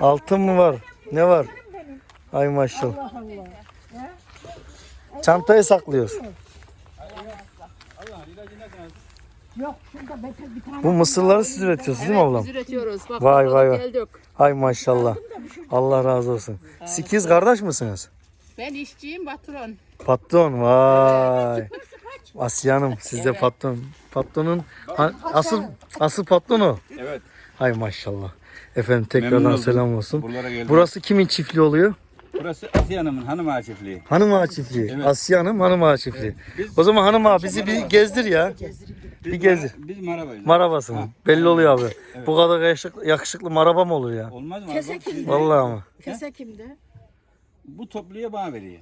Altın mı var? Ne var? Ay maşallah. Allah Allah. Çantayı saklıyoruz. Yok şurada beter bir tane. Bu mısırları siz üretiyorsunuz değil mi ablam? Biz üretiyoruz. Bak, Vay, vay, vay. Geldik. Ay maşallah. Allah razı olsun. Sikiz kardeş misiniz? Ben işçiyim patron. Patron vay. Asiye Hanım siz de patron. Patronun ha- asıl asıl patronu. Evet. Ay maşallah. Efendim Memnun tekrardan oldum. selam olsun. Buralara geldim. Burası kimin çiftliği oluyor? Burası Asiye Hanım'ın hanım ağa çiftliği. Hanım ağa çiftliği. Evet. Asiye Hanım hanım ağa çiftliği. Biz, O zaman hanım ağa bizi bir gezdir ya. bir gezdir. mara- Biz marabayız. Marabası mı? Belli oluyor abi. Bu kadar yakışıklı, yakışıklı maraba mı olur ya? Olmaz mı? abi? Kese kimde? Vallahi ama. Kese kimde? Bu topluya bana veriyor.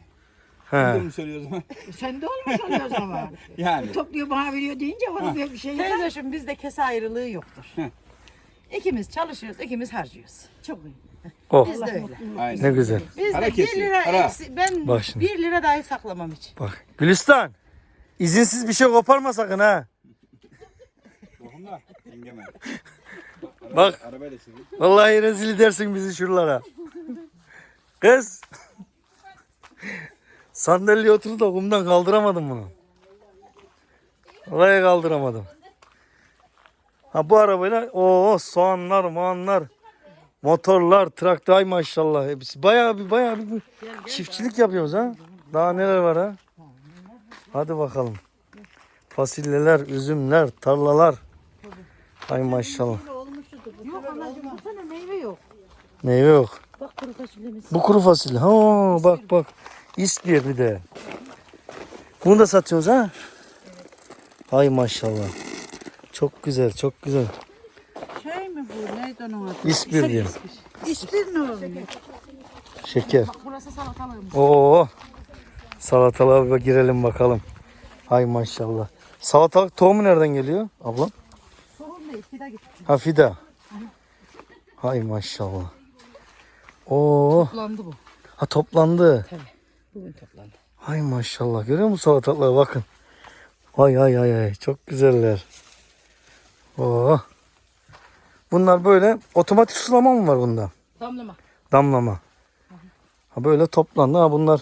He. Bunu mu söylüyoruz ama? Sen de olmuş oluyor o zaman. Yani. Topluyor bana veriyor deyince onu bir bir şey yapar. Teyzeciğim bizde kese ayrılığı yoktur. İkimiz çalışıyoruz, ikimiz harcıyoruz. Çok iyi. Oh Biz de öyle. Aynen. ne güzel. Biz Para de 1 kesin, lira para. eksi, ben Bak şimdi. 1 lira dahi saklamam hiç. Bak. Gülistan. İzinsiz bir şey koparma sakın ha. Dokunma. Yengeme. Bak. Arabayla sürüyor. Vallahi rezil edersin bizi şuralara. Kız. Sandalyeye oturdu da kumdan kaldıramadım bunu. Vallahi kaldıramadım. Ha bu arabayla o soğanlar, moğanlar, motorlar, traktör ay maşallah hepsi. Bayağı bir bayağı bir, çiftçilik yapıyoruz ha. Daha neler var ha? Hadi bakalım. Fasulyeler, üzümler, tarlalar. Ay maşallah. Yok anacığım sene meyve yok. Meyve yok. Bak kuru fasulyemiz. Bu kuru fasulye. Ha bak bak. İstiyor bir de. Bunu da satıyoruz ha? Ay maşallah. Çok güzel, çok güzel. Şey mi bu? Neydi onun adı? İspir diyor. İspir ne oluyor? Şeker. Burası salatalığım. Oo. Salatalığa bir girelim bakalım. Ay maşallah. Salatalık tohumu nereden geliyor ablam? Sorun değil. Bir daha git. Ha fida. Hay maşallah. Oo. Toplandı bu. Ha toplandı. Bugün toplandı. Ay maşallah görüyor musun salatalıklara bakın. Ay ay ay ay çok güzeller. Oo. Bunlar böyle otomatik sulama mı var bunda? Damlama. Damlama. Ha böyle toplandı ha bunlar.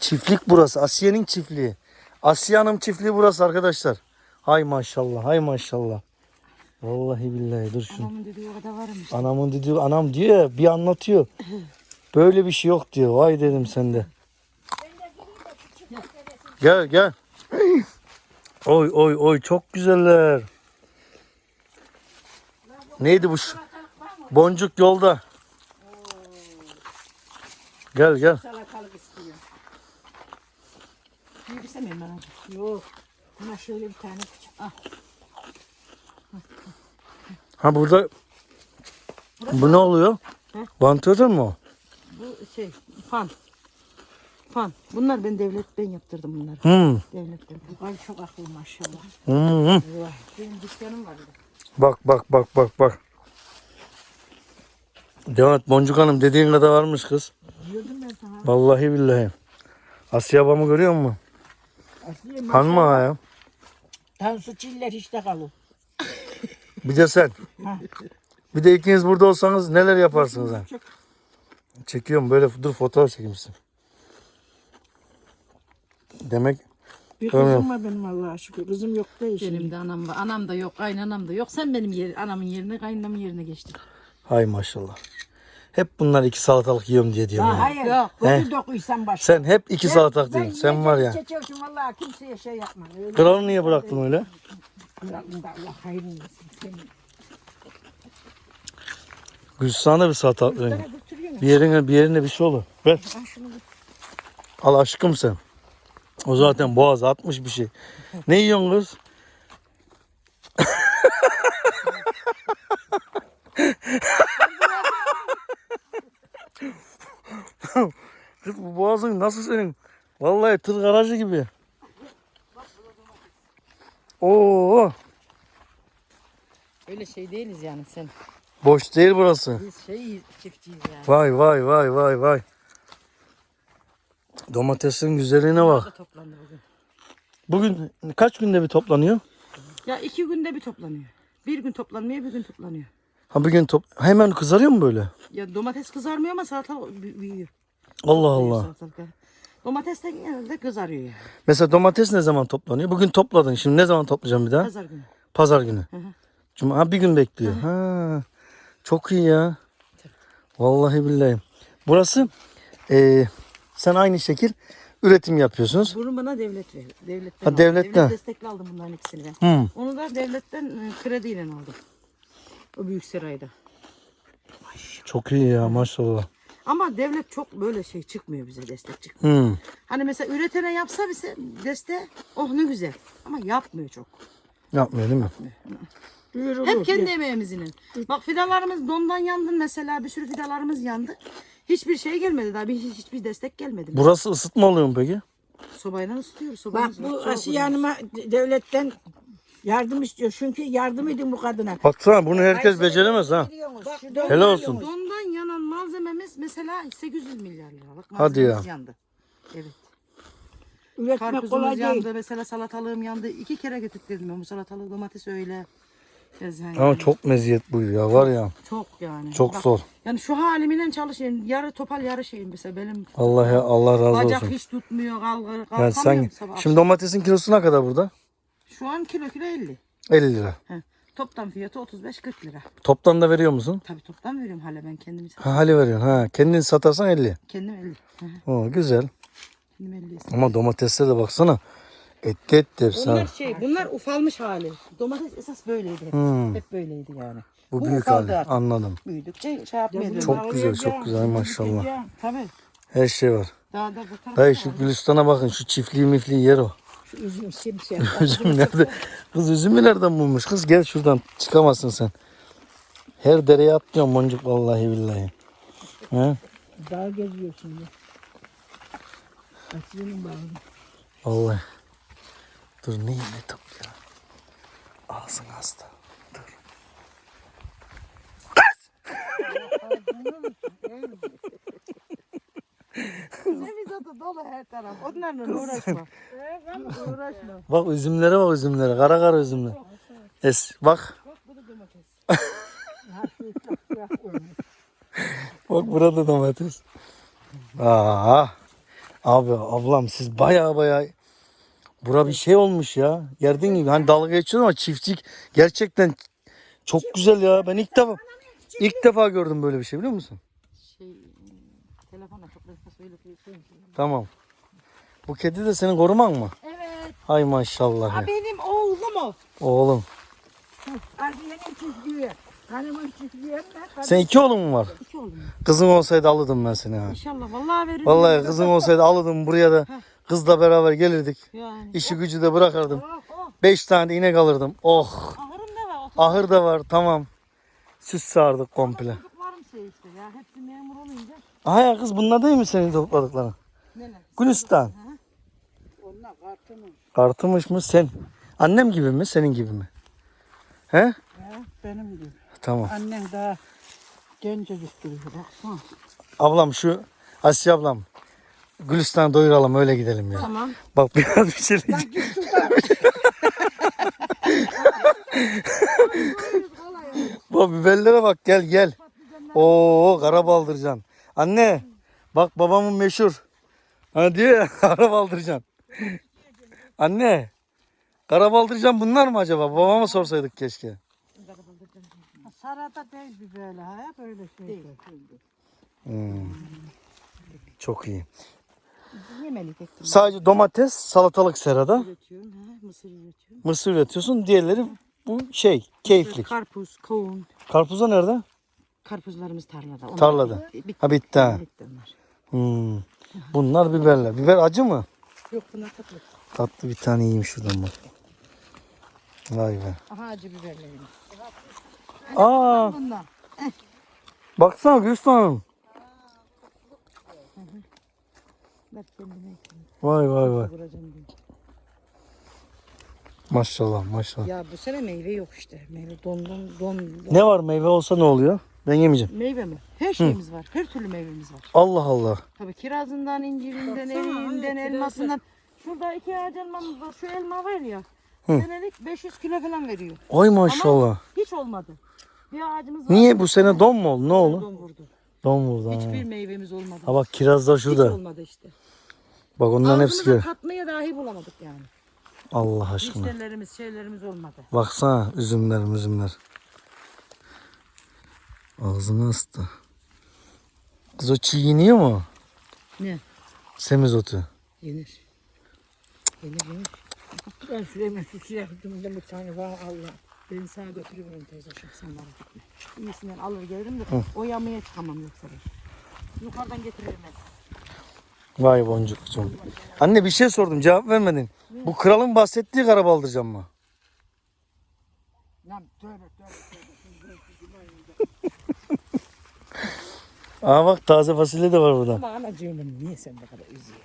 Çiftlik burası. Asiye'nin çiftliği. Asiye Hanım çiftliği burası arkadaşlar. Hay maşallah, hay maşallah. Vallahi billahi dur şunu. Anamın dediği o kadar varmış. Anamın dediği anam diyor ya bir anlatıyor. Böyle bir şey yok diyor. Vay dedim sende. Gel gel. Oy oy oy çok güzeller. Neydi bu? Boncuk yolda. Gel gel. Salatalık istiyor. Yok. Buna şöyle bir tane küçük. Ah. Ha burada bu ne oluyor? Vantilatör mu o? Bu şey fan. Fan. Bunlar ben devlet ben yaptırdım bunları. Hmm. Devletten. Ay çok akıllı maşallah. Hmm. Benim dükkanım var. bir de. Bak bak bak bak bak. Demet Boncuk Hanım dediğin kadar varmış kız. Diyordum ben sana. Vallahi billahi. Asya babamı görüyor musun? Asiye Hanma ha ya. Tansu çiller işte kalın. Bir de sen. Bir de ikiniz burada olsanız neler yaparsınız ha? Çekiyorum böyle dur fotoğraf çekeyim size. Demek Bir Öyle. kızım var benim Allah'a şükür. Kızım yok değil şimdi. Benim de anam var. Anam da yok, kaynanam da yok. Sen benim yer, anamın yerine, kaynanamın yerine geçtin. hay maşallah. Hep bunlar iki salatalık yiyorum diye diyorum ya. hayır. Yok. Gözü dokuysan başka. Sen hep iki salatalık diyorsun. Sen var ya. Çeçevsin vallahi kimseye şey yapma. Öyle Kralı niye bıraktın öyle? bırakın da Allah hayrını versin. Senin Gülsana bir salatalık verin. Bir yerine bir yerine bir şey olur. Ver. Al aşkım sen. O zaten boğaz atmış bir şey. Ne yiyorsun kız? kız bu boğazın nasıl senin? Vallahi tır garajı gibi. Oo, Öyle şey değiliz yani sen. boş değil burası. Biz şey çiftçiyiz yani. Vay vay vay vay vay. Domatesin güzelliğine bak. Toplandı bugün. Bugün kaç günde bir toplanıyor? Ya iki günde bir toplanıyor. Bir gün toplanmıyor, bir gün toplanıyor. Ha bir gün top hemen kızarıyor mu böyle? Ya domates kızarmıyor ama salatalık bü- büyüyor. Allah Allah. salatalık. Domates de genelde kızarıyor yani. Mesela domates ne zaman toplanıyor? Bugün topladın. Şimdi ne zaman toplayacağım bir daha? Pazar günü. Pazar günü. hı. Cuma ha, bir gün bekliyor. Ha. Çok iyi ya. Vallahi billahi. Burası eee, sen aynı şekil üretim yapıyorsunuz. Bunu bana devlet verdi. Devletten Ha, aldım. devletten. Devlet destekli aldım bunların ikisini ben. Hı. Onu da devletten e, krediyle aldım. O büyük sarayda. Çok iyi ya maşallah. Ama devlet çok böyle şey çıkmıyor bize destek çıkmıyor. Hı. Hani mesela üretene yapsa bize deste oh ne güzel. Ama yapmıyor çok. Yapmıyor değil mi? Hep kendi emeğimizin. Bak fidalarımız dondan yandı mesela bir sürü fidalarımız yandı. Hiçbir şey gelmedi daha bir hiç- hiçbir destek gelmedi. Burası ısıtma oluyor mu peki? Sobayla ısıtıyoruz. Bak Sobayla bu Asiye Hanım'a devletten yardım istiyor. Çünkü yardım edin bu kadına. Baksana bunu herkes beceremez ha. Bak, Helal olsun. Dondan yanan malzememiz mesela 800 milyar liralık Hadi ya. malzememiz yandı. Evet. Üretmek kolay Karpuzumuz değil. yandı. Mesela salatalığım yandı. İki kere getirttirdim ben bu salatalığı. Domates öyle. Yani Ama çok meziyet bu ya var ya. çok yani. Çok Bak, zor. Yani şu halimle çalışıyorum. Yarı topal yarı şeyim mesela benim. Allah ya Allah razı Bacak olsun. hiç tutmuyor. Kalkar, Yani sen sabah. şimdi domatesin kilosu ne kadar burada? Şu an kilo kilo 50. 50 lira. He. Toptan fiyatı 35-40 lira. Toptan da veriyor musun? Tabii toptan veriyorum hala ben kendim Ha, hali veriyorsun. Ha, kendin satarsan 50. Kendim 50. Hı hı, O güzel. kendim 50 Ama domatesler de baksana. Etli etli hepsi Bunlar ha. şey, bunlar ufalmış hali. Domates esas böyleydi hep. Hmm. Hep böyleydi yani. Bu bu büyük ufaldı hali. artık. Anladım. Büyüdükçe şey yapmaya dönüyor. Çok güzel, çok güzel maşallah. Tabii. Her şey var. Daha da bu tarafa Dayı şu Gülistan'a bakın. Şu çiftliği mifliği yer o. Şu üzüm simsiyah. Üzüm nerede? Kız üzümü nereden bulmuş? Kız gel şuradan. Çıkamazsın sen. Her dereye atlıyorsun boncuk vallahi billahi. He? Dağ geziyorsun ya. Asiye'nin bağı. Vallahi. Dur ne ne top ya. Ağzın hasta. Dur. Temizatı dolu her taraf. Onlarla uğraşma. uğraşma. Bak üzümlere bak üzümlere. Kara kara üzümler. Es bak. Bak burada domates. Aa, abi ablam siz baya baya bura bir şey olmuş ya. Gördüğün gibi hani dalga geçiyorsun ama çiftçilik gerçekten çok güzel ya. Ben ilk defa ilk defa gördüm böyle bir şey biliyor musun? Şey, telefona söyle. Tamam. Bu kedi de senin koruman mı? Evet. Hay maşallah. ya. Benim oğlum o. Oğlum. Hanımın Sen iki oğlun mu var? İki oğlum. Kızın olsaydı alırdım ben seni ha. İnşallah vallahi veririm. Vallahi kızın olsaydı alırdım buraya da kızla beraber gelirdik. Yani. İşi gücü de bırakırdım. Oh, oh. Beş tane inek alırdım. Oh. Ahırım da var. Otuz Ahır da var tamam. Süs sağırdık komple. çocuklarım şey işte ya. Hepsi memur olunca. Aha ya kız bunlar değil mi senin topladıkların? Neler? Gülistan. Onlar kartımın. Artımış mı sen? Annem gibi mi senin gibi mi? He? Ya, benim gibi. Tamam. Annem daha gencecik duruyor. Baksana. Ablam şu Asya ablam. Gülistan'ı doyuralım öyle gidelim ya. Tamam. Bak biraz bir şey Bak biberlere bak gel gel. Oo kara baldıracaksın. Anne bak babamın meşhur. Ha diyor ya kara baldıracaksın. Anne kara baldıracaksın bunlar mı acaba? Babama sorsaydık keşke. Sarada değil bir böyle ha böyle şey. Değil. Hmm. Çok iyi. Yemelik ektim. Sadece domates, salatalık serada. Üretiyorum. Mısır üretiyorum. Mısır üretiyorsun. Diğerleri bu şey keyiflik. Karpuz, kavun. Karpuza nerede? Karpuzlarımız tarlada. Onlar Tarlada. bitti- Ha bitti ha. bitti onlar. Hmm. Bunlar biberler. Biber acı mı? Yok bunlar tatlı. Tatlı bir tane yiyeyim şuradan bak. Vay be. Aha acı biberlerim. Aa, Bunlar. baksana Gülsün Hanım. Ver kendine ektim. Vay vay vay. Vuracağım diye. Maşallah maşallah. Ya bu sene meyve yok işte. Meyve dondum don. Ne var meyve olsa ne oluyor? Ben yemeyeceğim. Meyve mi? Her şeyimiz var. Her türlü meyvemiz var. Allah Allah. Tabii kirazından, incirinden, eriğinden, elmasından. Şurada iki ağaç elmamız var. Şu elma var ya. Senelik 500 kilo falan veriyor. Ay maşallah. Hiç olmadı. Bir ağacımız var. Niye bu sene don mu oldu? Ne oldu? Don vurdu. Don vurdu. ha. Hiçbir meyvemiz olmadı. Ha bak kiraz da Hiç şurada. olmadı işte. Bak onların hepsi Ağzımıza gör. tatmaya dahi bulamadık yani. Allah aşkına. Müşterilerimiz, şeylerimiz olmadı. Baksana üzümler üzümler. Ağzına ıstı. Kız o çiğ yeniyor mu? Ne? Semizotu. Yenir. Yenir yenir. Ben Süleyman şu silahımda bir tane var Allah. Ben sana götürüyorum sen merak etme. İyisinden alır gelirim de o yamaya çıkamam yoksa ben. Yukarıdan getiririm ben. Vay boncukcuğum. Anne bir şey sordum cevap vermedin. Bu kralın bahsettiği karabaldırcan mı? Lan tövbe tövbe. Aa bak taze fasulye de var burada. Ama anacığım niye sen bu kadar üzüyorsun?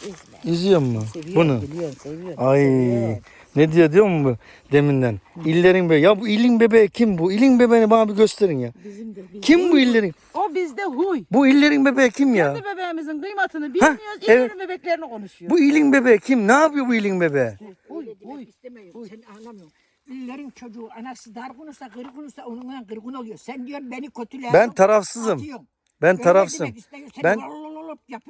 Üzme. Üzüyor mu? Seviyorum, Bunu. biliyorum, seviyorum. Ay seviyorum. Ne diyor diyor mu bu deminden? İllerin bebeği. Ya bu ilin bebeği kim bu? İlin bebeğini bana bir gösterin ya. Bizim de bizim. Kim bu illerin? O bizde huy. Bu illerin bebeği kim ya? Kendi bebeğimizin kıymetini bilmiyoruz. evet. İllerin bebeklerini konuşuyor. Bu ilin bebeği kim? Ne yapıyor bu ilin bebeği? Huy, huy. İstemiyorum. Sen anlamıyorsun. İllerin çocuğu anası dar konuşsa kırık konuşsa onunla kırgın oluyor. Sen diyorsun beni kötüler. Ben tarafsızım. Ben tarafsım. Ben-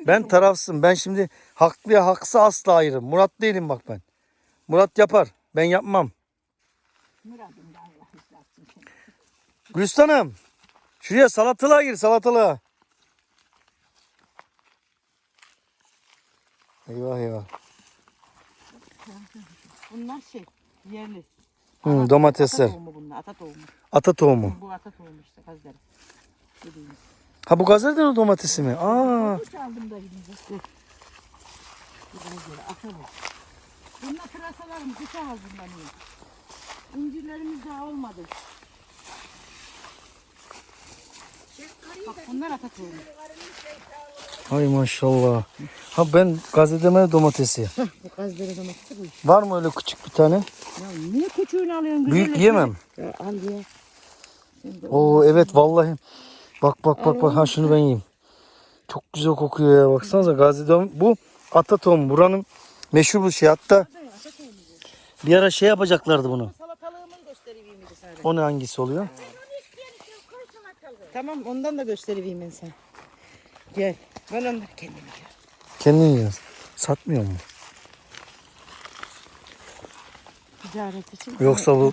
Ben tarafsızım. Ben şimdi haklıya haksız asla ayırırım. Murat değilim bak ben. Murat yapar. Ben yapmam. Gülistan'ım. Şuraya salatalığa gir salatalığa. Eyvah eyvah. Bunlar şey yerli. Hı, Ata domatesler. tohumu bunlar. Ata tohumu. Ata tohumu. Bu ata tohumu işte gazderi. Dediğimiz. Ha bu gazerden o domatesi mi? Aa. Çaldım da gidince. Bunlar pırasalarımız hiç hazırlanıyor. İncirlerimiz daha olmadı. Bak bunlar ata tohumu. Ay maşallah. Ha ben gazeteme domatesi. Bu gazderi domatesi bu. Var mı öyle küçük bir tane? Ya niye küçüğünü alıyorsun? Büyük güzeli? yiyemem. Ya al ye. Sen de Oo evet vallahi. Bak bak bak bak ha şunu ben yiyeyim. Çok güzel kokuyor ya baksanıza gazete bu ata tohumu buranın meşhur bir şey hatta bir ara şey yapacaklardı bunu. Salatalığımın göstereyim miydi sana? O ne hangisi oluyor? Tamam ondan da göstereyim ben sana. Gel. Ben onları kendim yiyorum. Kendin yiyorsun. Satmıyor mu? Ticaret için. Yoksa bu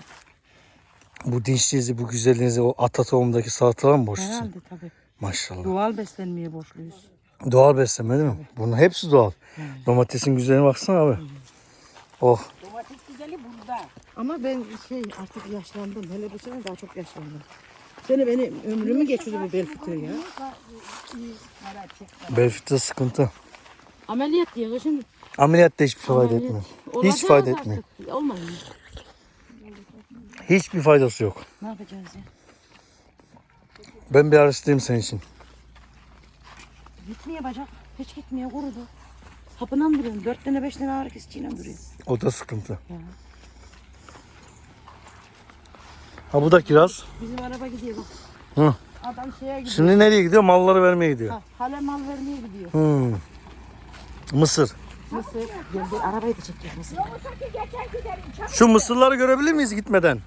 bu dişliğinizi, bu güzelliğinizi o ata tohumundaki salatalara mı borçlusun? Herhalde tabii. Maşallah. Doğal beslenmeye borçluyuz. Doğal beslenme değil mi? Bunun hepsi doğal. Domatesin güzelliğine baksana abi. Oh. Domates güzeli burada. Ama ben şey artık yaşlandım. Hele bu sene daha çok yaşlandım. Seni beni ömrümü geçirdi bu bel fıtığı ya. Bel fıtığı sıkıntı. Ameliyat diye şimdi. Ameliyat da hiçbir fayda Ameliyat etmiyor. Hiç fayda artık. etmiyor. Olmadı mı? Hiçbir faydası yok. Ne yapacağız ya? Ben bir araştırayım senin için. Gitmiyor bacak. Hiç gitmiyor kurudu. Hapından duruyorum. Dört tane beş tane ağrı kesiciyle duruyor. O da sıkıntı. Ha bu da kiraz. Bizim araba gidiyor bak. Hı. Adam şeye gidiyor. Şimdi nereye gidiyor? Malları vermeye gidiyor. Ha, hale mal vermeye gidiyor. Hmm. Mısır. Mısır. Gel gel arabayı da çek gel Mısır. Şu mısırları görebilir miyiz gitmeden?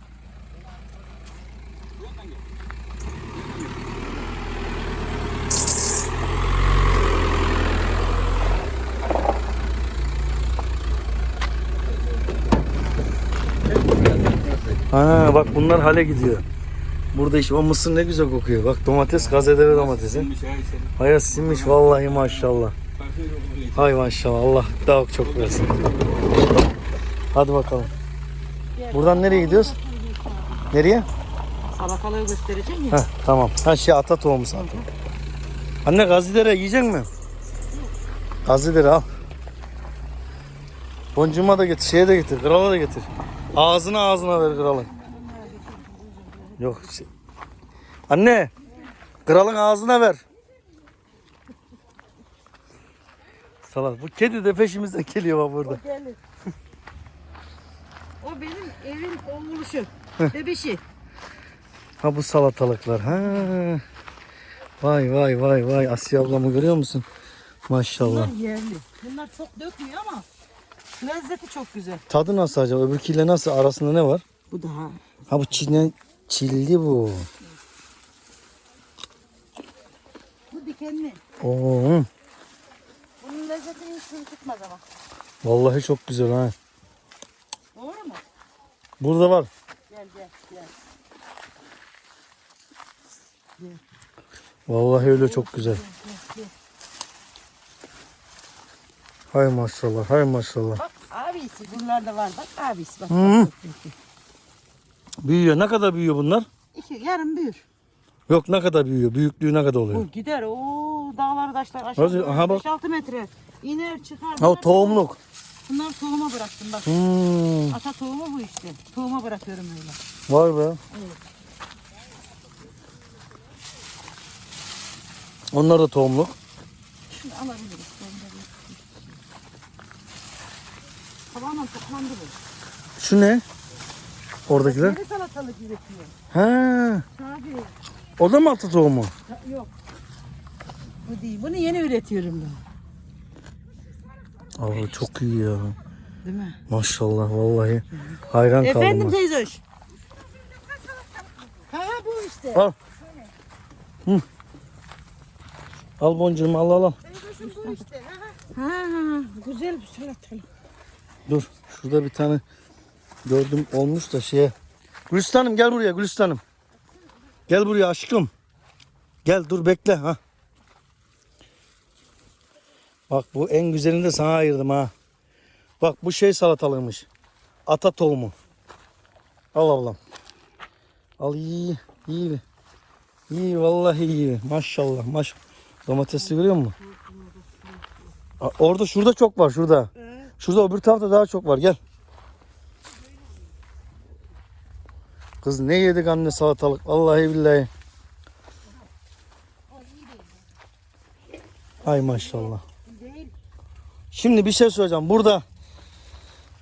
Ha bak bunlar hale gidiyor. Burada işte o mısır ne güzel kokuyor. Bak domates, gazeteli domatesi. Hayat sinmiş vallahi maşallah. Hay maşallah Allah daha çok versin. Hadi bakalım. Buradan nereye gidiyoruz? Nereye? Salatalığı göstereceğim ya. Heh, tamam. Ha şey ata tohumu zaten. Anne gazidere yiyecek mi? Gazidere al. Boncuğuma da getir, şeye de getir, krala da getir. Ağzına ağzına ver kralın. Yok şey. Anne, kralın ağzına ver. Salak. Bu kedi de peşimizden geliyor bak burada. Gelir. o benim evin oğluşu. Bebişi. Ha bu salatalıklar. Ha. Vay vay vay vay. Asiye ablamı görüyor musun? Maşallah. Bunlar yerli. Bunlar çok dökmüyor ama lezzeti çok güzel. Tadı nasıl acaba? Öbürküyle nasıl? Arasında ne var? Bu daha Ha bu çiğne Çilli bu. Bu dikenli. Oo. Bunun lezzetini hiç tutmaz ama. Vallahi çok güzel ha. Doğru mu? Burada var. Gel gel gel. Vallahi öyle çok güzel. Hay maşallah, hay maşallah. Bak abisi buralarda var bak abisi bak. Hı. Büyüyor. Ne kadar büyüyor bunlar? İki yarım büyür. Yok ne kadar büyüyor? Büyüklüğü ne kadar oluyor? Bu gider o dağlar taşlar aşağı. Aha bak. 5-6 metre. İner çıkar. Ha o Bunlar tohumluk. Bunlar tohuma bıraktım bak. Hmm, Ata tohumu bu işte. Tohuma bırakıyorum öyle. vay be. Onlar da tohumluk. Şunu alabiliriz. Tamamen toplandı bu. Şu ne? Oradakiler. Yeni salatalık üretiyor. Ha, Tabii. o da mı atı tohumu? Ha, Yok. Bu değil. Bunu yeni üretiyorum ben. Abi çok iyi ya. Değil mi? Maşallah vallahi. Hayran kaldım. Efendim ha. teyze hoş. Ha bu işte. Al. Hı. Al boncuğumu al al al. Ha, ha, güzel bir salatalık. Dur. Şurada bir tane gördüm olmuş da şeye. Gülistan'ım gel buraya Gülistan'ım. Gel buraya aşkım. Gel dur bekle ha. Bak bu en güzelini de sana ayırdım ha. Bak bu şey salatalığımış. Ata tohumu. Al ablam. Al iyi. iyi. İyi vallahi iyi. Maşallah maş. Domatesi görüyor musun? Orada şurada çok var şurada. Şurada öbür tarafta daha çok var gel. Kız ne yedik anne salatalık vallahi billahi. Ay maşallah. Şimdi bir şey söyleyeceğim. Burada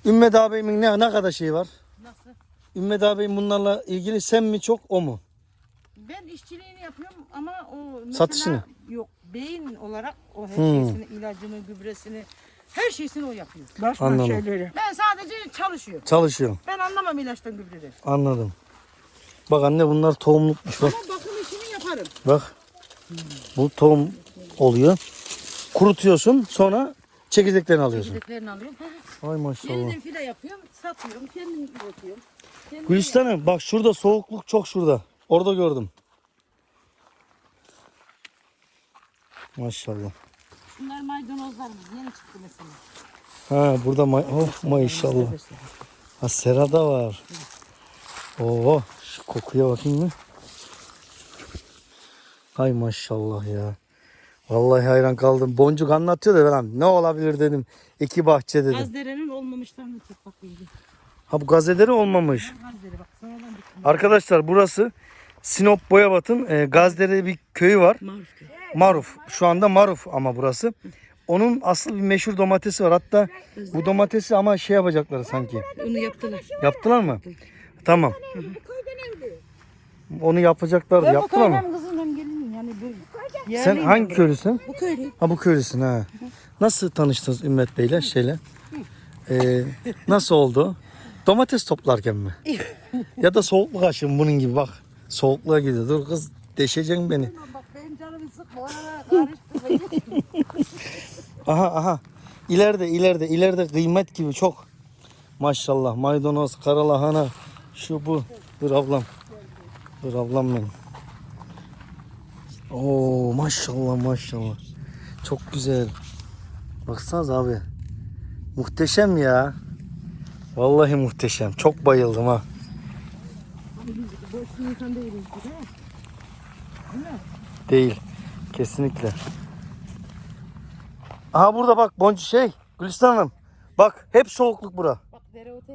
Ümmet abimin ne, ne kadar şey var? Nasıl? Ümmet abim bunlarla ilgili sen mi çok o mu? Ben işçiliğini yapıyorum ama o mesela Satışını? yok beyin olarak o her Hmm. şeysini, ilacını, gübresini her şeysini o yapıyor. Başka Anladım. şeyleri. Ben sadece çalışıyorum. Çalışıyor. Ben anlamam ilaçtan gübreden. Anladım. Bak anne bunlar tohumlukmuş bak. Ama bakım işini yaparım. Bak. Bu tohum oluyor. Kurutuyorsun sonra çekirdeklerini alıyorsun. Çekirdeklerini alıyorum. Ay maşallah. Yeniden file yapıyorum, satıyorum, kendim üretiyorum. Kendim Gülistan'ım bak şurada soğukluk çok şurada. Orada gördüm. Maşallah. Şunlar maydanozlarımız yeni çıktı mesela. Ha burada may oh maşallah. Ha sera da var. Oo şu kokuya bakayım mı? Hay maşallah ya. Vallahi hayran kaldım. Boncuk anlatıyor da ben ne olabilir dedim. İki bahçe dedim. Gazderenin olmamışlarını tut bak bilgi. Ha bu gazeteleri olmamış. Gazdere bak sonradan bir Arkadaşlar burası Sinop Boyabat'ın e, Gazdere bir köyü var. maruf. Maruf. Şu anda Maruf ama burası. Onun asıl bir meşhur domatesi var. Hatta bu domatesi ama şey yapacaklar sanki. Onu yaptılar. Yaptılar mı? Tamam. Onu yapacaklardı. Ben bu Yaptılar mı? köyden kızım hem gelinim yani bu. Sen Yerliyim hangi ben. köylüsün? Bu köylü. Ha bu köylüsün ha. Nasıl tanıştınız Ümmet Bey'le şeyle? Ee, nasıl oldu? Domates toplarken mi? ya da soğukluk aşım bunun gibi bak. Soğukluğa gidiyor. Dur kız deşeceksin beni. Bak benim canımı sıkma. Ona karıştırma. Aha aha. İleride ileride ileride kıymet gibi çok. Maşallah maydanoz, karalahana, şu bu. Dur ablam. Dur ablam benim. Oo maşallah maşallah. Çok güzel. Baksanız abi. Muhteşem ya. Vallahi muhteşem. Çok bayıldım ha. Değil. Kesinlikle. Aha burada bak boncu şey. Gülistan Hanım. Bak hep soğukluk bura. Bak dereotu.